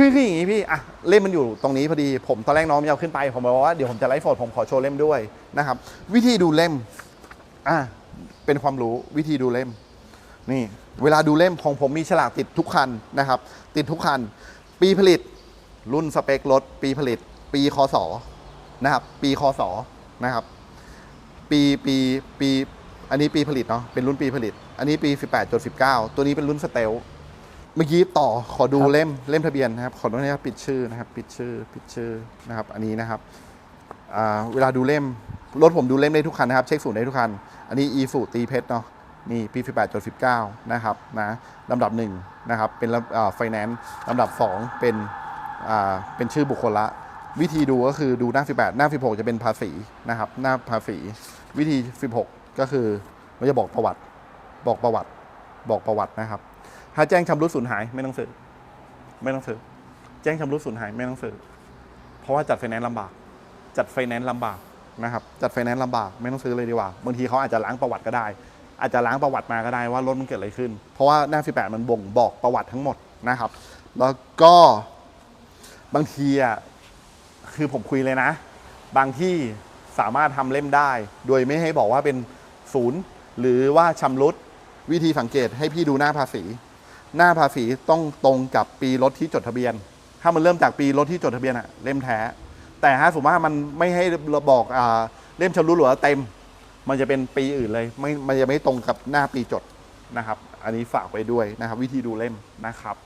คือคืออย่างนี้พี่อะเล่มมันอยู่ตรงนี้พอดีผมตอนแรกน้องไม่เอาขึ้นไป ผมบอกว่าเดี๋ยวผมจะไลฟ์สดผมขอโชว์เล่มด้วยนะครับ วิธีดูเล่มอะเป็นความรู้วิธีดูเล่ม นี่ เวลาดูเล่มของผมมีฉลากติดทุกคันนะครับ ติดทุกคัน ปีผลิต รุ่นสเปครถปีผลิต ปีคศนะครับ ปีคศนะครับ ปีปีปี อันนี้ปีผลิตเนาะเป็นรุ่นปีผลิต อันนี้ปี 18.19 ตัวนี้เป็นรุ่นสเตล เมื่อกี้ต่อขอดูครับเล่มเล่มทะเบียนนะครับ ขออนุญาตปิดชื่อนะครับ ปิดชื่อปิดชื่อนะครับ อันนี้นะครับอ่าเวลาดูเล่มรถผมดูเล่มได้ทุกคันนะครับ เช็คศูนย์ได้ทุกคัน อันนี้อีฟูตีเพชรเนาะนี่ปี18.19 นะครับนะลำดับหนึ่งนะครับเป็นไฟแนนซ์ลำดับ 2 เป็นอ่าเป็นชื่อบุคคลละ วิธีดูก็คือดูหน้า 18 หน้า 16 จะเป็นภาษีนะครับหน้าภาษีวิธี 16 ก็คือมันจะบอกประวัติบอกประวัติบอกประวัตินะครับ ถ้าแจ้งชำรุดสูญหายไม่ต้องซื้อไม่ต้องซื้อแจ้งชำรุดสูญหายไม่ต้องซื้อเพราะว่าจัดไฟแนนซ์ลำบาก จัดไฟแนนซ์ลำบากนะครับ จัดไฟแนนซ์ลำบากไม่ต้องซื้อเลยดีกว่าบางทีเขาอาจจะล้างประวัติก็ได้ อาจจะล้างประวัติมาก็ได้ว่ารถมันเกิดอะไรขึ้น เพราะว่าหน้า18มันบ่งบอกประวัติทั้งหมดนะครับ แล้วก็บางทีอะคือผมคุยเลยนะ บางที่สามารถทำเล่มได้ โดยไม่ให้บอกว่าเป็นศูนย์หรือว่าชำรุดวิธีสังเกตให้พี่ดูหน้าภาษี หน้าภาษีต้องตรงกับปีรถที่จดทะเบียน ถ้ามันเริ่มจากปีรถที่จดทะเบียนอะเล่มแท้ แต่ถ้าสมมติว่ามันไม่ให้เราบอกอ่าเล่มชำรุดหรือว่าเต็ม มันจะเป็นปีอื่นเลย ไม่ มันจะไม่ตรงกับหน้าปีจดนะครับ อันนี้ฝากไว้ด้วยนะครับ วิธีดูเล่มนะครับ